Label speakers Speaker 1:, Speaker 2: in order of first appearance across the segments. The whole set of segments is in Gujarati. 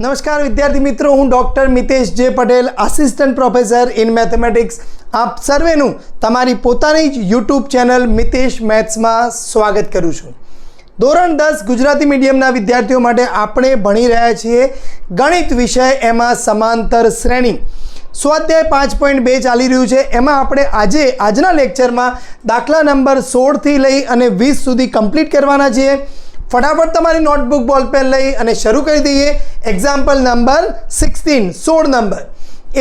Speaker 1: નમસ્કાર વિદ્યાર્થી મિત્રો, હું doctor Mitesh J Patel assistant professor in mathematics આપ સર્વેનું તમારી પોતાની જ યુટ્યુબ ચેનલ મિતેશ મેથ્સમાં સ્વાગત કરું છું. ધોરણ દસ ગુજરાતી મીડિયમના વિદ્યાર્થીઓ માટે આપણે ભણી રહ્યા છીએ ગણિત વિષય એમાં સમાંતર શ્રેણી. સ્વાધ્યાય પાંચ પોઈન્ટ બે ચાલી રહ્યું છે. એમાં આપણે આજે, આજના લેક્ચરમાં દાખલા નંબર સોળથી લઈ અને વીસ સુધી કમ્પ્લીટ કરવાના છીએ. ફટાફટ તમારી નોટબુક બોલપેન લઈ અને શરૂ કરી દઈએ. એક્ઝામ્પલ નંબર સિક્સટીન સોળ નંબર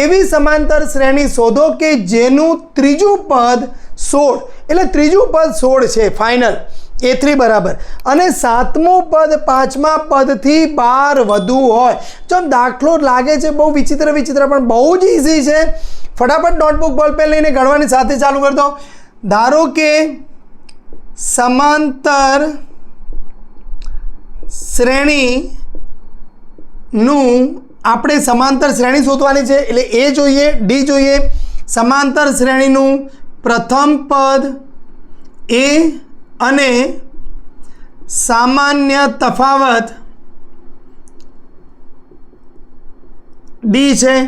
Speaker 1: એવી સમાંતર શ્રેણી શોધો કે જેનું ત્રીજું પદ સોળ. એટલે ત્રીજું પદ સોળ છે ફાઇનલ એ થ્રી બરાબર. અને સાતમું પદ પાંચમા પદથી બાર વધુ હોય. જો દાખલો લાગે છે, બહુ વિચિત્ર વિચિત્ર, પણ બહુ જ ઇઝી છે. ફટાફટ નોટબુક બોલપેન લઈને ગણવાની સાથે ચાલુ કરી દો. ધારો કે સમાંતર શ્રેણીનું આપણે સમાંતર શ્રેણી શોધવાની છે. એટલે એ જોઈએ, ડી જોઈએ. સમાંતર શ્રેણીનું પ્રથમ પદ એ અને સામાન્ય તફાવત ડી છે.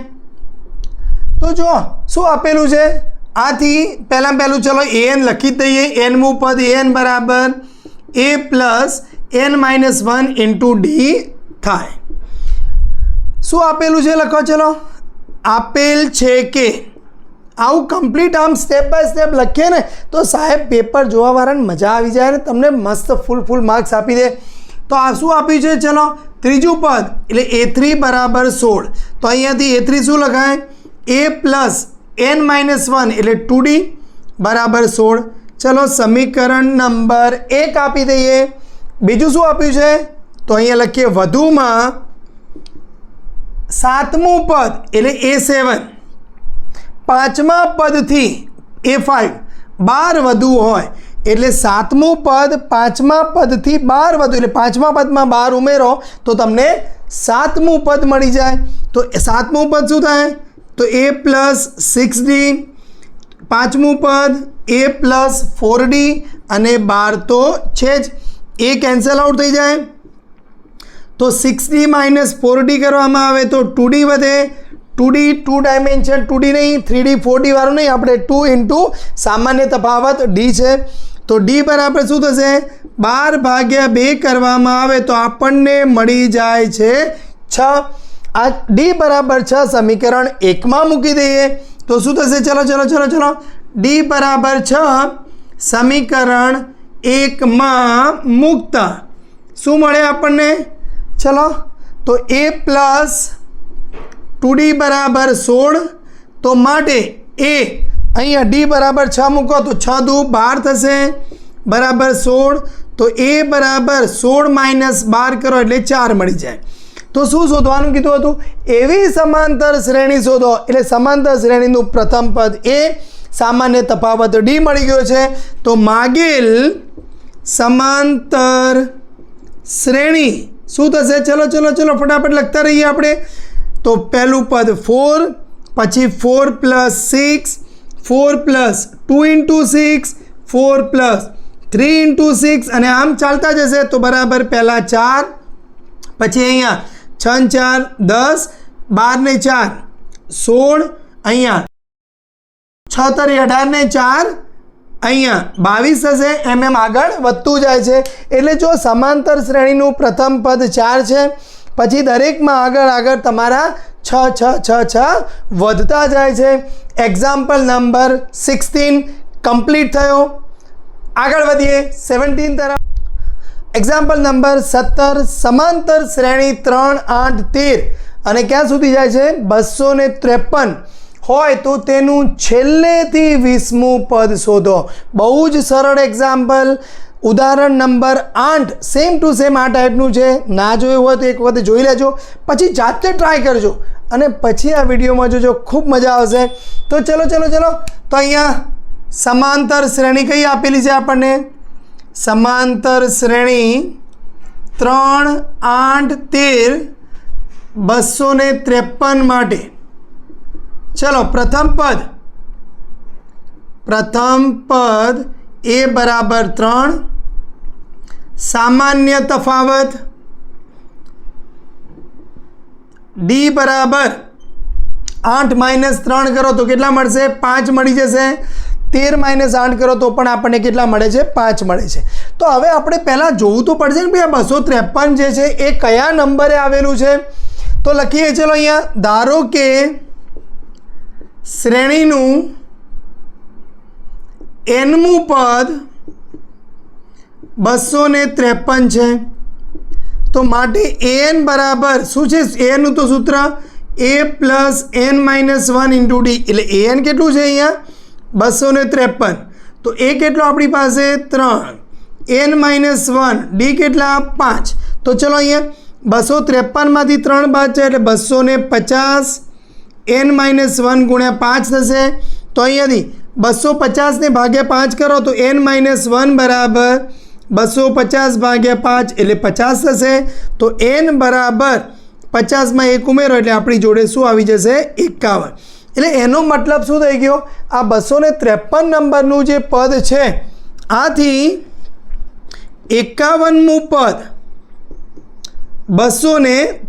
Speaker 1: તો જો, શું આપેલું છે? આથી પહેલાં પહેલું ચલો એન લખી દઈએ. એનમું પદ એન બરાબર. A plus n minus one into d થાય. શું આપેલું છે લખો ચલો? આપેલ છે કે આવું કમ્પ્લીટ આમ સ્ટેપ બાય સ્ટેપ લખીએ ને, તો સાહેબ પેપર જોવાવાળાને મજા આવી જાય ને તમને મસ્ત ફૂલ ફૂલ માર્ક્સ આપી દે. તો આ શું આપ્યું છે ચલો? ત્રીજું પદ, એટલે એ થ્રી બરાબર સોળ. તો અહીંયાથી એ થ્રી શું લખાય? A plus n minus one એટલે ટુ ડી બરાબર સોળ. ચલો સમીકરણ નંબર એક આપી દઈએ. બીજું શું આપ્યું છે? તો અહીંયા લખીએ, વધુમાં સાતમું પદ, એટલે એ સેવન પાંચમા પદથી એ ફાઇવ બાર વધુ હોય, એટલે સાતમું પદ પાંચમા પદથી બાર વધુ, એટલે પાંચમા પદમાં બાર ઉમેરો, તો તમને સાતમું પદ મળી જાય. તો સાતમું પદ શું થાય? તો એ પ્લસ સિક્સ ડી પાંચમું પદ એ પ્લસ ફોર ડી અને બાર તો છે જ. એ કેન્સલ આઉટ થઈ જાય. તો six d minus four d કરવામાં આવે તો ટુ ડી વધે. Two d two dimension two d નહીં થ્રી ડી ફોર વાળું નહીં. આપણે ટુ ઇન્ટુ સામાન્ય તફાવત ડી છે. તો ડી બરાબર શું થશે? બાર ભાગ્યા બે કરવામાં આવે તો આપણને મળી જાય છે છ. આ ડી બરાબર છ સમીકરણ એકમાં મૂકી દઈએ. તો શું થશે? ચલો ચલો ચલો ચલો. ડી બરાબર છ સમીકરણ એકમાં મૂકતા. શું મળે આપણને? ચલો, તો એ પ્લસ ટુ ડી બરાબર સોળ. તો માટે એ અહીંયા ડી બરાબર છ મૂકો તો છ દુ બાર થશે. બરાબર સોળ. તો એ બરાબર સોળ માઇનસ બાર કરો એટલે ચાર મળી જાય. તો શું શોધવાનું કીધું હતું? એવી સમાંતર શ્રેણી શોધો. એટલે સમાંતર શ્રેણીનું પ્રથમ પદ એ સામાન્ય તફાવત ડી મળી ગયો છે. તો માગેલ સમાંતર શ્રેણી. શું થશે? ચલો ચલો ચલો, ફટાફટ લખતા રહીએ આપણે. તો પહેલું પદ ફોર પછી four plus six four plus two into six four plus three into six અને આમ ચાલતા જશે. તો બરાબર પહેલાં ચાર, પછી અહીંયા છ ચાર, દસ, બાર ને ચાર, સોળ, અહીંયા છ તરી અઢાર ને ચાર અહીંયા બાવીસ થશે એમ એમ આગળ વધતું જાય છે. એટલે જો સમાંતર શ્રેણીનું પ્રથમ પદ ચાર છે, પછી દરેકમાં આગળ આગળ તમારા છ છ છ છ વધતા જાય છે. એક્ઝામ્પલ નંબર સિક્સટીન કમ્પ્લીટ થયો. આગળ વધીએ સેવન્ટીન તરફ. એક્ઝામ્પલ નંબર સત્તર, સમાંતર શ્રેણી ત્રણ, આઠ, તેર. અને ક્યાં સુધી જાય છે? બસો ત્રેપન. હોય તો તેનું છેલ્લેથી વીસમું પદ શોધો. બહુ જ સરળ એક્ઝામ્પલ ઉદાહરણ નંબર આઠ સેમ ટુ સેમ આ ટાઈપનું છે. ના જોયું હોય તો એક વખત જોઈ લેજો. પછી જાતે ટ્રાય કરજો. અને પછી આ વિડીયોમાં જોજો, ખૂબ મજા આવશે. તો ચલો ચલો ચલો. તો અહીંયા સમાંતર શ્રેણી કઈ આપેલી છે આપણને? સમાંતર શ્રેણી ત્રણ, આઠ, તેર બસો ને ત્રેપન માટે. ચલો પ્રથમ પદ પ્રથમ પદ એ બરાબર ત્રણ સામાન્ય તફાવત ડી બરાબર આઠ માઇનસ ત્રણ કરો તો કેટલા મળશે પાંચ મળી જશે તેર માઇનસ આઠ કરો તો પણ આપણને કેટલા મળે છે પાંચ મળે છે તો હવે આપણે પહેલાં જોવું તો પડશે ને ભાઈ આ બસો ત્રેપન જે છે એ કયા નંબરે આવેલું છે તો લખીએ ચલો અહીંયા ધારો કે શ્રેણીનું એનમું પદ બસો ને ત્રેપન છે. તો માટે એન બરાબર શું છે? એનું તો સૂત્ર a plus n minus one into d. એટલે એન કેટલું છે અહીંયા? બસો ને ત્રેપન. તો એ કેટલો આપણી પાસે? ત્રણ. N minus one. ડી કેટલા? પાંચ. તો ચલો અહીંયા બસો ત્રેપનમાંથી ત્રણ બાદ છે એટલે બસો ને પચાસ. એન માઇનસ વન ગુણ્યા પાંચ થશે. તો અહીંયાથી બસો પચાસને ભાગ્યા પાંચ કરો તો એન માઇનસ વન બરાબર બસો પચાસ ભાગ્યા પાંચ એટલે પચાસ થશે. તો એન બરાબર પચાસમાં એક ઉમેરો એટલે આપણી જોડે શું આવી જશે? એકાવન. એટલે એનો મતલબ શું થઈ ગયો? આ બસો ને ત્રેપન નંબરનું જે પદ છે, આથી એકાવનમું પદ બસો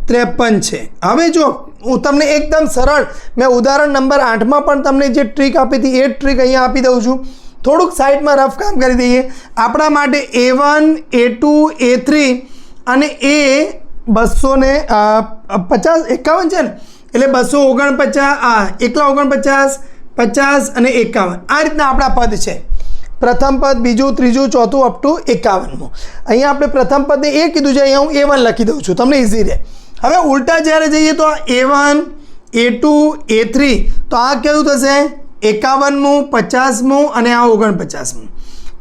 Speaker 1: ત્રેપન છે. હવે જો હું તમને એકદમ સરળ મેં ઉદાહરણ નંબર આઠમાં પણ તમને જે ટ્રીક આપી હતી, એ ટ્રીક અહીંયા આપી દઉં છું. થોડુંક સાઈડમાં રફ કામ કરી દઈએ. આપણા માટે a one a two a three અને એ બસો ને પચાસ, એકાવન છે ને? એટલે બસો ઓગણપચાસ, આ, એકલા ઓગણપચાસ, પચાસ અને એકાવન. આ રીતના આપણા પદ છે. પ્રથમ પદ બીજું, ત્રીજું, ચોથું અપ ટુ એકાવનમું. અહીંયા આપણે પ્રથમ પદને એ કીધું છે, અહીંયા હું એ વન લખી દઉં છું. તમને ઇઝી રહે. હવે ઉલટા જ્યારે જઈએ તો a one a two a three તો આ કેવું થશે? એકાવનમું, પચાસમું અને આ ઓગણપચાસમું.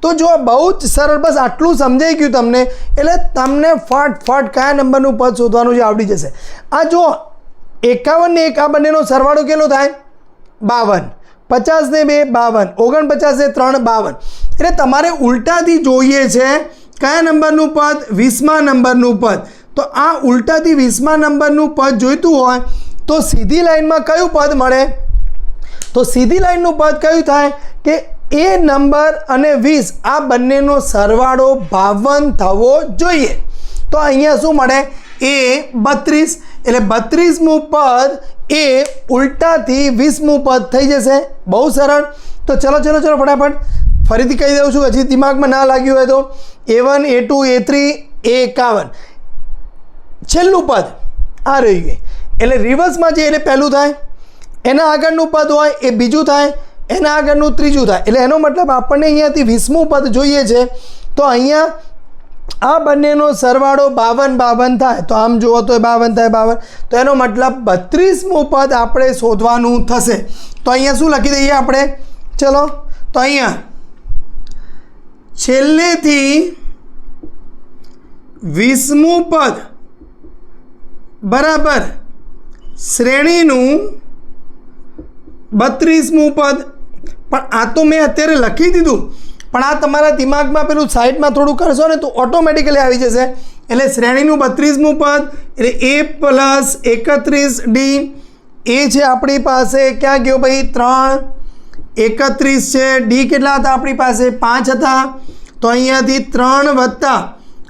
Speaker 1: તો જો બહુ જ સરળ, બસ આટલું સમજાઈ ગયું તમને, એટલે તમને ફટ ફટ કયા નંબરનું પદ શોધવાનું છે આવડી જશે. આ જો એકાવન ને એક બંનેનો સરવાળો કેટલો થાય? બાવન. પચાસ ને બે, બાવન. ઓગણપચાસ ને ત્રણ, બાવન. એટલે તમારે ઉલટાથી જોઈએ છે કયા નંબરનું પદ? વીસમા નંબરનું પદ. તો આ ઉલટાથી વીસમા નંબરનું પદ જોઈતું હોય તો સીધી લાઈનમાં કયું પદ મળે? તો સીધી લાઈનનું પદ કયું થાય? કે એ નંબર અને વીસ, આ બંનેનો સરવાળો બાવન થવો જોઈએ. તો અહીંયા શું મળે? એ બત્રીસ. એટલે બત્રીસમું પદ એ ઉલટાથી વીસમું પદ થઈ જશે. બહુ સરળ. તો ચલો ચલો ચલો, ફટાફટ. ફરીથી કહી દઉં છું, હજી દિમાગમાં ના લાગ્યું હોય તો. A one a two a three a એકાવન. છેલ્લું પદ આ રહી ગઈ એટલે રિવર્સમાં જે એટલે પહેલું થાય, એના આગળનું પદ હોય, એ બીજું થાય, એના આગળનું ત્રીજું થાય. એટલે એનો મતલબ આપણને અહીંયાથી વીસમું પદ જોઈએ છે. તો અહીંયા આ બંનેનો સરવાળો બાવન બાવન થાય. તો આમ જુઓ તો બાવન થાય બાવન. તો એનો મતલબ બત્રીસમું પદ આપણે શોધવાનું થશે. તો અહીંયા શું લખી દઈએ આપણે? ચલો, તો અહીંયા છેલ્લેથી વીસમું પદ બરાબર શ્રેણીનું બત્રીસમું પદ. પણ આ તો મેં અત્યારે લખી દીધું. પણ આ તમારા દિમાગમાં પેલું સાઈડમાં થોડું કરશો ને તો ઓટોમેટિકલી આવી જશે. એટલે શ્રેણીનું બત્રીસમું પદ, એટલે એ પ્લસ એકત્રીસ ડી. એ છે આપણી પાસે, ક્યાં ગયો ભાઈ? ત્રણ. એકત્રીસ છે, ડી કેટલા હતા આપણી પાસે? પાંચ હતા. તો અહીંયાથી ત્રણ વત્તા,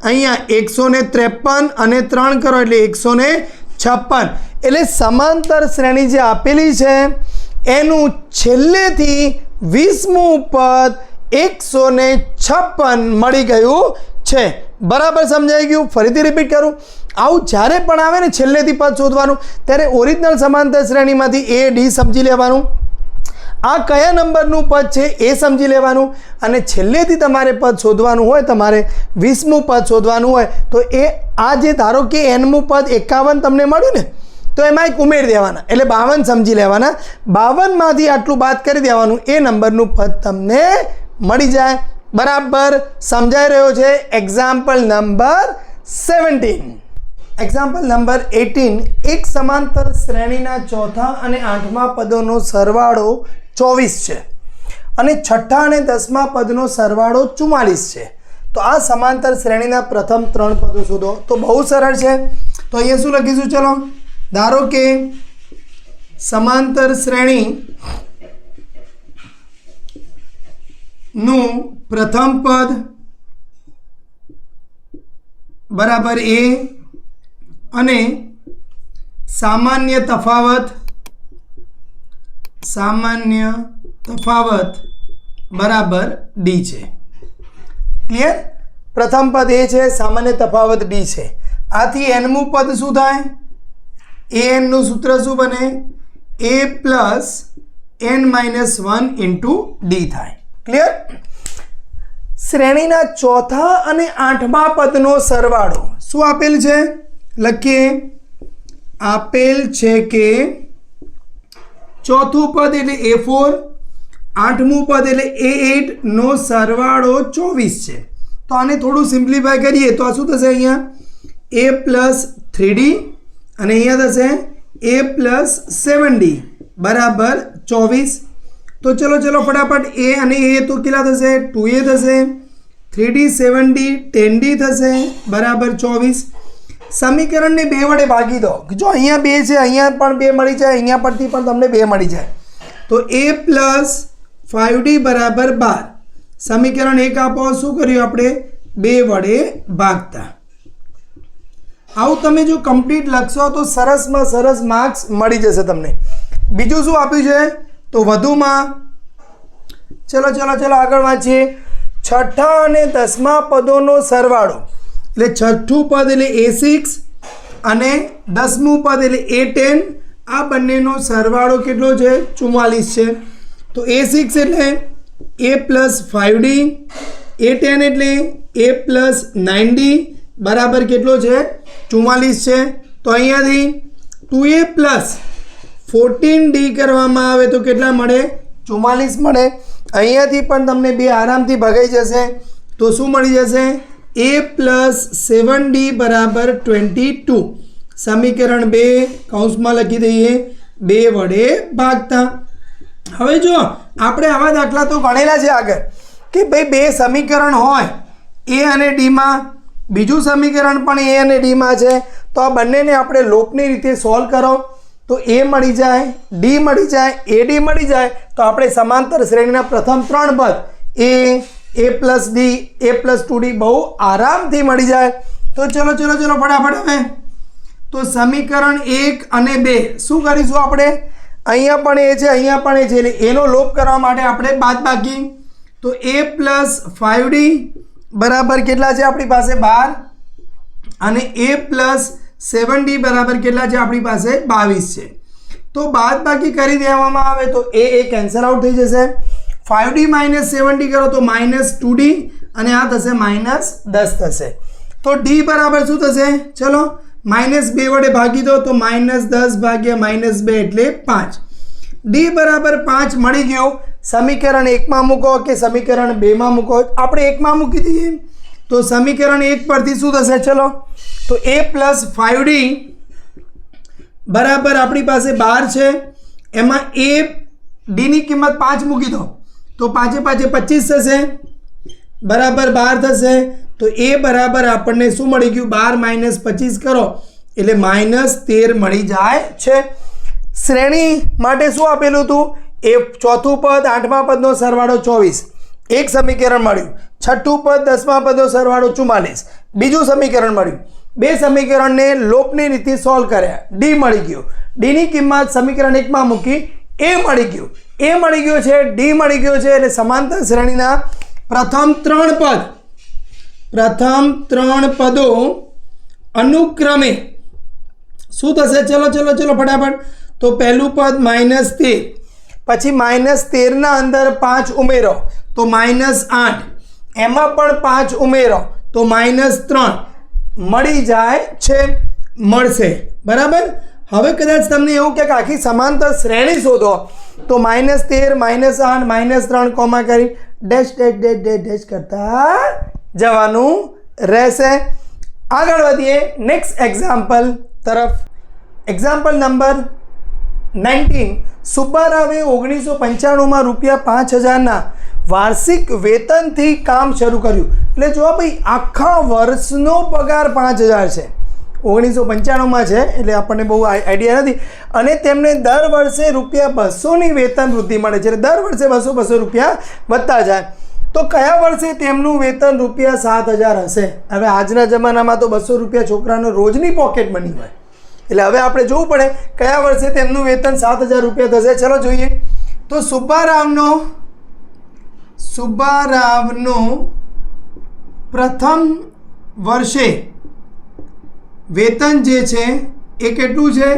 Speaker 1: અહીંયા એકસો ને ત્રેપન અને ત્રણ કરો એટલે એકસો ને છપ્પન. એટલે સમાંતર શ્રેણી જે આપેલી છે, એનું છેલ્લેથી વીસમું પદ એકસો ને છપ્પન મળી ગયું છે. બરાબર સમજાઈ ગયું? ફરીથી રિપીટ કરું. આવું જ્યારે પણ આવે ને છેલ્લેથી પદ શોધવાનું, ત્યારે ઓરિજિનલ સમાંતર શ્રેણીમાંથી એ ડી સમજી લેવાનું. આ કયા નંબરનું પદ છે એ સમજી લેવાનું. અને છેલ્લેથી તમારે પદ શોધવાનું હોય, તમારે વીસમું પદ શોધવાનું હોય, તો એ આ જે ધારો કે એનમું પદ એકાવન તમને મળ્યું ને, તો એમાં એક ઉમેરી દેવાના. એટલે બાવન સમજી લેવાના. બાવનમાંથી આટલું બાદ કરી દેવાનું. એ નંબરનું પદ તમને મળી જાય. બરાબર. સમજાઈ રહ્યો છે example number seventeen example number eighteen એક સમાંતર શ્રેણીના ચોથા અને આઠમા પદોનો સરવાળો ચોવીસ છે અને છઠ્ઠા અને દસમા પદનો સરવાળો ચુમ્માલીસ છે. તો આ સમાંતર શ્રેણીના પ્રથમ ત્રણ પદો શોધો. તો બહુ સરળ છે. તો અહીંયા શું લખીશું? ચલો. ધારો કે સમાંતર શ્રેણી નું પ્રથમ પદ બરાબર એ અને સામાન્ય તફાવત સામાન્ય તફાવત બરાબર ડી છે. ક્લિયર પ્રથમ પદ એ છે, સામાન્ય તફાવત ડી છે. આથી એનમું પદ શું થાય? એ એનનું સૂત્ર શું બને? A plus n minus one into d થાય. ક્લિયર શ્રેણીના ચોથા અને આઠમા પદનો સરવાળો. શું આપેલ છે? લખીએ. આપેલ છે કે ચોથું પદ એટલે એ ફોર આઠમું પદ એટલે એ એટનો સરવાળો ચોવીસ છે. તો આને થોડું સિમ્પ્લિફાય કરીએ તો આ શું થશે અહીંયા? એ પ્લસ થ્રી અને અહીંયા થશે એ પ્લસ સેવન બરાબર ચોવીસ તો ચલો ચલો, ફટાફટ એ અને એ તો કેટલા થશે, ટુ એ થશે, three d seven d ten d થશે, બરાબર, ચોવીસ. સમીકરણને બે વડે ભાગી દો. જો અહીંયા બે છે, અહીંયા પણ બે મળી જાય, અહીંયા પરથી પણ તમને બે મળી જાય. તો એ પ્લસ ફાઇવ ડી બરાબર બાર. સમીકરણ એક આપો, શું કર્યું આપણે? બે વડે ભાગતા. આવું તમે જો કમ્પ્લીટ લખશો તો સરસમાં સરસ માર્ક્સ મળી જશે તમને. બીજું શું આપ્યું છે? તો વધુમાં, ચલો ચલો ચલો, આગળ વાંચીએ. છઠ્ઠા અને દસમા પદોનો સરવાળો. એટલે છઠ્ઠું પદ એટલે એ સિક્સ અને દસમું પદ એટલે એ ટેન આ બંનેનો સરવાળો કેટલો છે? ચુમ્માલીસ છે. તો એ સિક્સ એટલે a plus five d a ten એટલે એ પ્લસ નાઇન ડી બરાબર કેટલો છે? ચુમ્માલીસ છે. તો અહીંયાથી two a plus fourteen d કરવામાં આવે તો કેટલા મળે? ચુમ્માલીસ મળે. અહીંયાથી પણ તમને બે આરામથી ભગાઈ જશે. તો શું મળી જશે? એ પ્લસ સેવન ડી બરાબર ટ્વેન્ટી ટુ સમીકરણ બે, કૌંસમાં લખી દઈએ. બે વડે ભાગતા. હવે જો, આપણે આવા દાખલા તો ગણેલા છે આગળ. કે ભાઈ બે સમીકરણ હોય એ અને ડીમાં બીજું સમીકરણ પણ એ અને ડીમાં છે. તો આ બંનેને આપણે લોપની રીતે સોલ્વ કરો. તો એ મળી જાય, ડી મળી જાય, એ ડી મળી જાય, તો આપણે સમાંતર શ્રેણીના પ્રથમ ત્રણ પદ, a a plus d, a plus two d બહુ આરામથી મળી જાય. તો ચલો ચલો ચલો, ફટાફટ હવે. તો સમીકરણ એક અને બે, શું કરીશું આપણે? અહીંયા પણ એ છે, અહીંયા પણ એ છે, એટલે એનો લોપ કરવા માટે આપણે બાદ બાકી. તો એ પ્લસ ફાઇવ ડી બરાબર કેટલા છે આપણી પાસે? બાર. અને એ પ્લસ સેવન ડી બરાબર કેટલા છે? આપણી પાસે બાવીસ છે. તો બાદ બાકી કરી દેવામાં આવે તો એ એ કેન્સલ આઉટ થઈ જશે. Five d minus seven d કરો તો માઇનસ ટુ ડી અને આ થશે માઇનસ દસ થશે. તો ડી બરાબર શું થશે? ચલો માઇનસ બે વડે ભાગી દો તો માઇનસ દસ ભાગ્યા માઇનસ બે એટલે પાંચ. ડી બરાબર પાંચ મળી ગયું. સમીકરણ એકમાં મૂકો કે સમીકરણ બેમાં મૂકો? આપણે એકમાં મૂકી દઈએ. તો સમીકરણ એક પરથી શું થશે? ચલો. તો એ પ્લસ ફાઇવ ડી બરાબર આપણી પાસે બાર છે. એમાં એ ડીની કિંમત પાંચ મૂકી દો. તો પાંચે પાંચે પચીસ થશે. બરાબર બાર થશે. તો એ બરાબર આપણને શું મળી ગયું? બાર માઇનસ પચીસ કરો. એટલે માઇનસ તેર મળી જાય છે. શ્રેણી માટે શું આપેલું હતું? એ ચોથું પદ, આઠમા પદનો સરવાળો ચોવીસ. એક સમીકરણ મળ્યું. છઠ્ઠું પદ, દસમા પદો, સરવાળો ચુમ્માલીસ. બીજું સમીકરણ મળ્યું. બે સમીકરણને લોપની રીતે સોલ્વ કર્યા. ડી મળી ગયો. ડીની કિંમત સમીકરણ એકમાં મૂકી એ મળી ગયું. એ મળી ગયો છે ડી મળી ગયો છે, એટલે સમાંતર શ્રેણીના પ્રથમ ત્રણ પદ. પ્રથમ ત્રણ પદો અનુક્રમે. શું થશે? ચલો ચલો ચલો, ફટાફટ. તો પહેલું પદ માઇનસ તેર. પછી માઇનસ તેરના અંદર પાંચ ઉમેરો. તો માઇનસ આઠ. એમાં પણ પાંચ ઉમેરો, તો માઇનસ ત્રણ. મળી જાય છે, મળશે. બરાબર? હવે કદાચ તમને એવું કે આખી સમાંતર શ્રેણી શોધો, તો માઇનસ તેર, માઇનસ આઠ, માઇનસ ત્રણ કોમા કરી dash dash dash dash dash કરતા જવાનું રહેશે. આગળ વધીએ નેક્સ્ટ એક્ઝામ્પલ તરફ. એક્ઝામ્પલ નંબર નાઇન્ટીન સુબ્બારાવે ઓગણીસો પંચાણુંમાં રૂપિયા પાંચ હજારના વાર્ષિક વેતનથી કામ શરૂ કર્યું. એટલે જો ભાઈ, આખા વર્ષનો પગાર પાંચ હજાર છે. ઓગણીસો પંચાણુંમાં છે, એટલે આપણને બહુ આઈડિયા નથી. અને તેમને દર વર્ષે રૂપિયા બસોની વેતન વૃદ્ધિ મળે છે. દર વર્ષે બસો બસો રૂપિયા વધતા જાય. તો કયા વર્ષે તેમનું વેતન રૂપિયા સાત હજાર હશે? હવે આજના જમાનામાં તો બસો રૂપિયા છોકરાનો રોજની પોકેટ બની હોય. એટલે હવે આપણે જોવું પડે, કયા વર્ષે તેમનું વેતન સાત હજાર રૂપિયા થશે? ચલો જોઈએ. તો સુબ્બારાવનો સુબ્બારાવનો પ્રથમ વર્ષે વેતન જે છે એ કેટલું છે?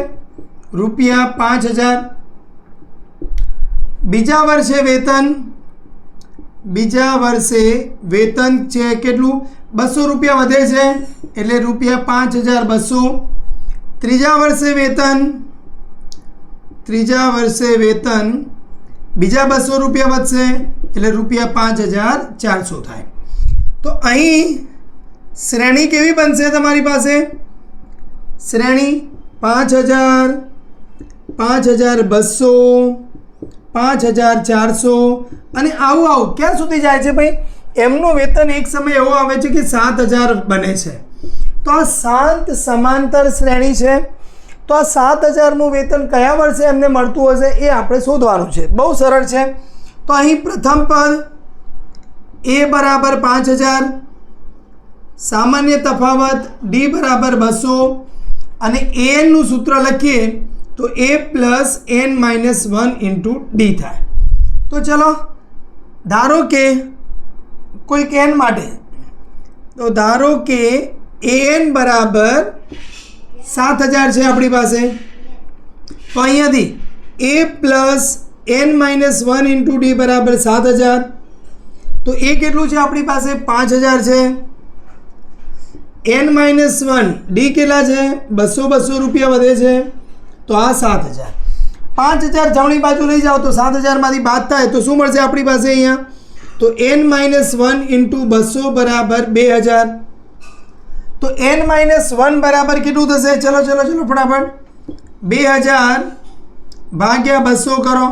Speaker 1: રૂપિયા પાંચ હજાર. બીજા વર્ષે વેતન, બીજા વર્ષે વેતન છે કેટલું? બસો રૂપિયા વધે છે, એટલે રૂપિયા પાંચ હજાર બસો. ત્રીજા વર્ષે વેતન, ત્રીજા વર્ષે વેતન બીજા બસો રૂપિયા વધશે એટલે રૂપિયા પાંચ હજાર ચારસો થાય. તો અહીં શ્રેણી કેવી બનશે તમારી પાસે? શ્રેણી પાંચ હજાર પાંચ હજાર બસો, પાંચ હજાર ચારસો અને આવું આવું. ક્યાં સુધી જાય છે ભાઈ? એમનું વેતન એક સમય એવો આવે છે કે સાત હજાર બને છે. તો આ શાંત સમાંતર શ્રેણી છે. તો આ સાત હજારનું વેતન કયા વર્ષે એમને મળતું હશે એ આપણે શોધવાનું છે. બહુ સરળ છે. તો અહીં પ્રથમ પદ એ બરાબર પાંચ હજાર, સામાન્ય તફાવત ડી બરાબર બસો અને એનનું સૂત્ર લખીએ તો a plus n minus one into d થાય. તો ચલો, ધારો કે કોઈક એન માટે, તો ધારો કે એન બરાબર સાત હજાર છે આપણી પાસે. તો અહીંયાથી a plus n minus one into d બરાબર સાત હજાર. તો એ કેટલું છે આપણી પાસે? પાંચ હજાર છે. એન માઇનસ વન ડી કેટલા છે? બસો બસો રૂપિયા વધે છે. તો આ સાત હજાર. પાંચ હજાર જમણી બાજુ લઈ જાઓ તો સાત હજારમાંથી બાદ થાય તો શું મળશે આપણી પાસે અહીંયા? તો એન માઇનસ વન ઇન્ટુ બસો બરાબર બે હજાર. તો એન માઇનસ વન બરાબર કેટલું થશે? ચલો ચલો ચલો, ફટાફટ. બે હજાર ભાગ્યા બસો કરો.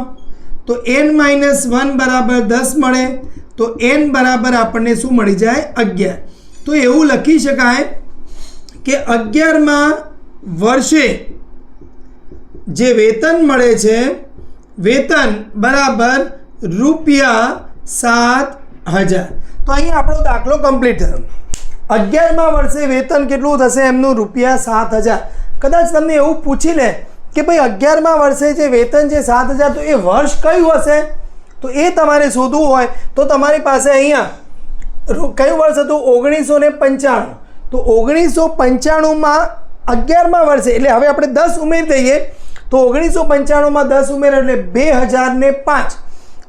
Speaker 1: તો એન માઇનસ વન બરાબર દસ મળે. તો એન બરાબર આપણને શું મળી જાય? અગિયાર. તો એવું લખી શકાય કે અગિયારમાં વર્ષે જે વેતન મળે છે, વેતન બરાબર રૂપિયા સાત હજાર. તો અહીં આપણો દાખલો કમ્પ્લીટ થયો. અગિયારમા વર્ષે વેતન કેટલું થશે એમનું રૂપિયા સાત હજાર. કદાચ તમને એવું પૂછી લે કે ભાઈ અગિયારમાં વર્ષે જે વેતન છે સાત હજાર, તો એ વર્ષ કયું હશે? તો એ તમારે શોધવું હોય. તો તમારી પાસે અહીંયા કયું વર્ષ હતું? ઓગણીસો ને પંચાણું. તો ઓગણીસો પંચાણુંમાં અગિયારમાં વર્ષે, એટલે હવે આપણે દસ ઉમેરી દઈએ. તો ઓગણીસો પંચાણુંમાં દસ ઉમેર એટલે બે હજાર પાંચ.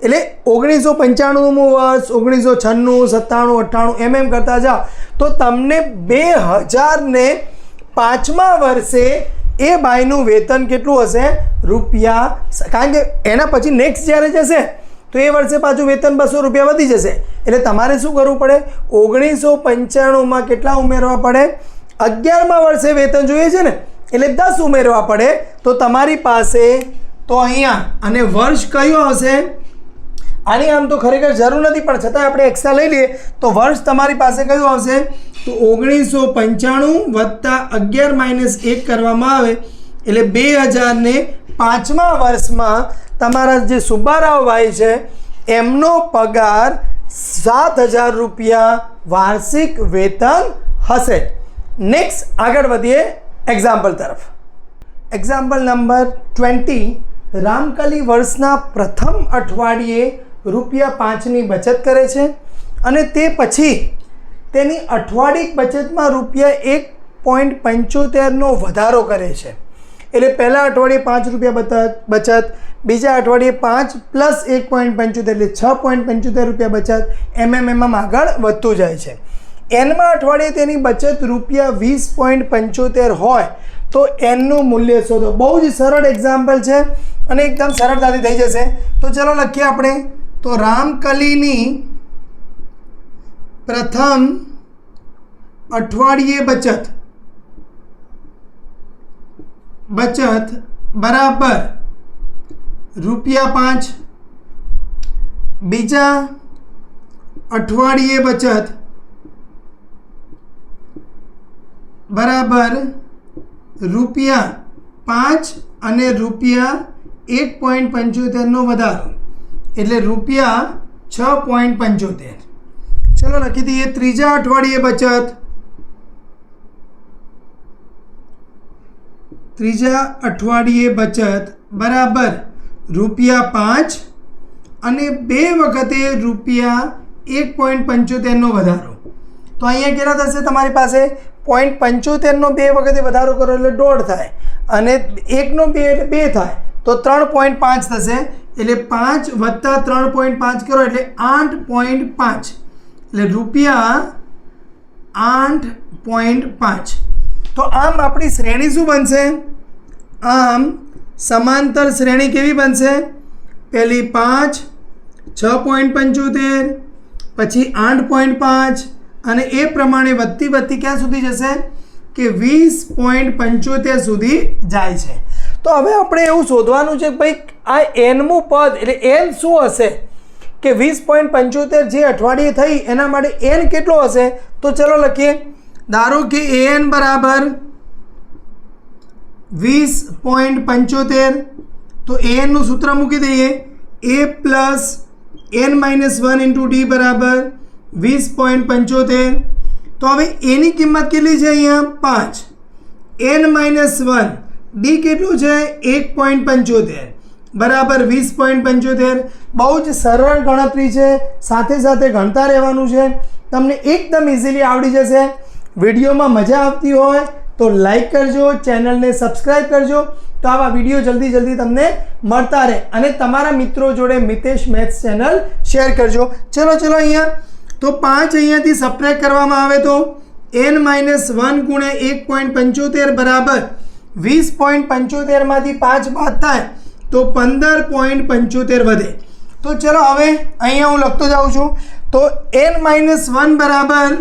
Speaker 1: એટલે ઓગણીસો પંચાણુંમું વર્ષ, ઓગણીસો છન્નું, સત્તાણું, અઠ્ઠાણું, એમ એમ કરતા જાઓ. તો તમને બે હજાર ને પાંચમા વર્ષે એ બાઈનું વેતન કેટલું હશે? રૂપિયા કારણ કે એના પછી નેક્સ્ટ જ્યારે જશે, તો એ વર્ષે પાછું વેતન બસો રૂપિયા વધી જશે. એટલે તમારે શું કરવું પડે? ઓગણીસો પંચાણુંમાં કેટલા ઉમેરવા પડે? અગિયારમા વર્ષે વેતન જોઈએ છે ને, એટલે દસ ઉમેરવા પડે. તો તમારી પાસે, તો અહીંયા, અને વર્ષ કયો હશે? આની આમ તો ખરેખર જરૂર નથી, પણ છતાં આપણે એક્સ્ટ્રા લઈ લઈએ, તો વર્ષ તમારી પાસે કયું આવશે? તો ઓગણીસો પંચાણું વત્તા અગિયાર માઇનસ એક કરવામાં આવે, એટલે બે હજારને પાંચમા વર્ષમાં તમારા જે સુબ્બારાવભાઈ છે, એમનો પગાર સાત હજાર રૂપિયા વાર્ષિક વેતન હશે. નેક્સ્ટ આગળ વધીએ એક્ઝામ્પલ તરફ. એક્ઝામ્પલ નંબર ટ્વેન્ટી રામકલી વર્ષના પ્રથમ અઠવાડિયે રૂપિયા પાંચની બચત કરે છે અને તે પછી તેની અઠવાડિક બચતમાં રૂપિયા એક પોઈન્ટ પંચોતેરનો વધારો કરે છે. એટલે પહેલાં અઠવાડિયે પાંચ રૂપિયા બચત બચત, બીજા અઠવાડિયે પાંચ પ્લસ એક પોઈન્ટ પંચોતેર એટલે છ પોઈન્ટ પંચોતેર રૂપિયા બચત એમ એમ એમ આગળ વધતું જાય છે. એનમાં અઠવાડિયે તેની બચત રૂપિયા વીસ પોઈન્ટ પંચોતેર હોય તો એનનું મૂલ્ય શોધો. બહુ જ સરળ એક્ઝામ્પલ છે અને એકદમ સરળતાથી થઈ જશે. તો ચલો લખીએ આપણે. તો રામકલીની પ્રથમ અઠવાડિયે બચત. બચત બરાબર રૂપિયા પાંચ. બીજા અઠવાડિયે બચત બરાબર રૂપિયા પાંચ અને રૂપિયા એક પોઈન્ટ પંચોતેરનો વધારો. એટલે રૂપિયા છ પોઈન્ટ પંચોતેર. ચલો લખી દઈએ, ત્રીજા અઠવાડિયે બચત. ત્રીજા અઠવાડિયે બચત, બરાબર, રૂપિયા પાંચ અને બે વખતે રૂપિયા એક પોઈન્ટ પંચોતેરનો વધારો. તો અહીંયા કેટલા થશે તમારી પાસે? પોઈન્ટ પંચોતેરનો બે વખતે વધારો કરો એટલે દોઢ થાય અને એકનો બે એટલે બે થાય. તો ત્રણ પોઈન્ટ પાંચ થશે. એટલે પાંચ વત્તા ત્રણ પોઈન્ટ પાંચ કરો એટલે આઠ પોઈન્ટ પાંચ. એટલે રૂપિયા આઠ પોઈન્ટ પાંચ. તો આમ આપણી શ્રેણી શું બનશે? આમ સમાંતર શ્રેણી કેવી બનશે? પહેલી પાંચ, છ પોઈન્ટ પંચોતેર, પછી આઠ પોઈન્ટ પાંચ અને એ પ્રમાણે વધતી વધતી ક્યાં સુધી જશે? કે વીસ પોઈન્ટ પંચોતેર સુધી જાય છે. તો હવે આપણે એવું શોધવાનું છે કે ભાઈ આ એનમું પદ એટલે એન શું હશે? કે વીસ પોઈન્ટ પંચોતેર જે અઠવાડિયે થઈ એના માટે એન કેટલો હશે? તો ચલો લખીએ. ધારો કે એન બરાબર વીસ પોઈન્ટ પંચોતેર, તો એનનું સૂત્ર મૂકી દઈએ. A plus n minus one into d બરાબર વીસ પોઈન્ટ પંચોતેર. તો હવે એની કિંમત કેટલી છે અહીંયા? પાંચ. એન માઇનસ વન ડી કેટલું છે? એક પોઈન્ટ પંચોતેર. બરાબર વીસ પોઈન્ટ પંચોતેર. બહુ જ સરળ ગણતરી છે. સાથે સાથે ગણતા રહેવાનું છે. તમને એકદમ ઇઝીલી આવડી જશે. વિડીયોમાં મજા આવતી હોય તો લાઈક કરજો, ચેનલને સબસ્ક્રાઈબ કરજો. તો આવા વીડિયો જલ્દી જલ્દી તમને મળતા રહે. અને તમારા મિત્રો જોડે મિતેશ મેથ્સ ચેનલ શેર કરજો. ચલો ચલો અહીંયા. તો પાંચ અહીંયાથી સબટ્રેક કરવામાં આવે તો એન માઇનસ વન ગુણ્યા એક પોઈન્ટ પંચોતેર બરાબર. વીસ પોઈન્ટ પંચોતેરમાંથી પાંચ બાદ થાય તો પંદર પોઈન્ટ પંચોતેર વધે. તો ચલો હવે અહીંયા હું લખતો જાઉં છું. તો એન માઇનસ વન બરાબર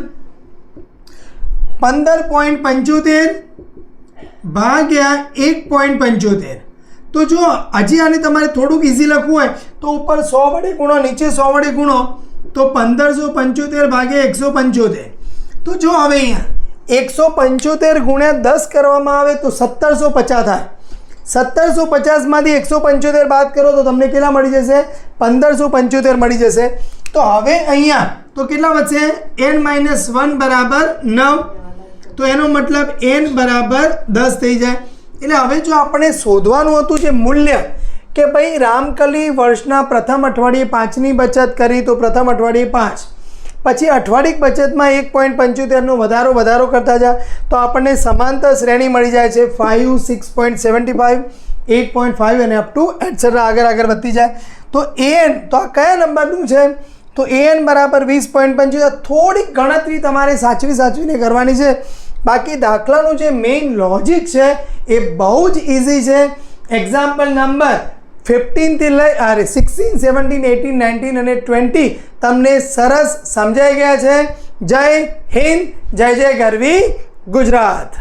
Speaker 1: પંદર પોઈન્ટ પંચોતેર ભાગ્યા એક પોઈન્ટ પંચોતેર. તો જો હજી આને તમારે થોડુંક ઇઝી લખવું હોય તો ઉપર સો વડે ગુણો, નીચે સો વડે ગુણો, તો પંદરસો પંચોતેર ભાગે એકસો પંચોતેર. તો જો હવે અહીંયા એકસો પંચોતેર ગુણ્યા દસ કરવામાં આવે તો સત્તરસો પચાસ થાય. સત્તરસો પચાસમાંથી એકસો પંચોતેર બાદ કરો તો તમને કેટલા મળી જશે? પંદરસો પંચોતેર મળી જશે. તો હવે અહીંયા, તો કેટલા વધશે? એન માઇનસ વન બરાબર નવ. તો એનો મતલબ એન બરાબર દસ થઈ જાય. એટલે હવે જો આપણે શોધવાનું હતું જે મૂલ્ય, કે ભાઈ રામકલી વર્ષના પ્રથમ અઠવાડિયે પાંચની બચત કરી તો પ્રથમ અઠવાડિયે પાંચ. પછી અઠવાડિક બચતમાં એક પોઈન્ટ પંચોતેરનો વધારો વધારો કરતા જાય તો આપણને સમાંતર શ્રેણી મળી જાય છે. Five six point seventy five eight point five અને અપ ટુ એટસેટ્રા આગળ આગળ વધતી જાય. તો એન તો આ કયા નંબરનું છે? તો એન બરાબર વીસ પોઈન્ટ પંચોતેર. થોડીક ગણતરી તમારે સાચવી સાચવીને કરવાની છે. બાકી દાખલાનું જે મેઇન લોજિક છે, એ બહુ જ ઇઝી છે. એક્ઝામ્પલ નંબર ફિફ્ટીનથી લઈ, અરે સિક્સટીન સેવન્ટીન એટીન નાઇન્ટીન અને ટ્વેન્ટી તમને સરસ સમજાઈ ગયા છે. જય હિન્દ, જય જય ગરવી ગુજરાત.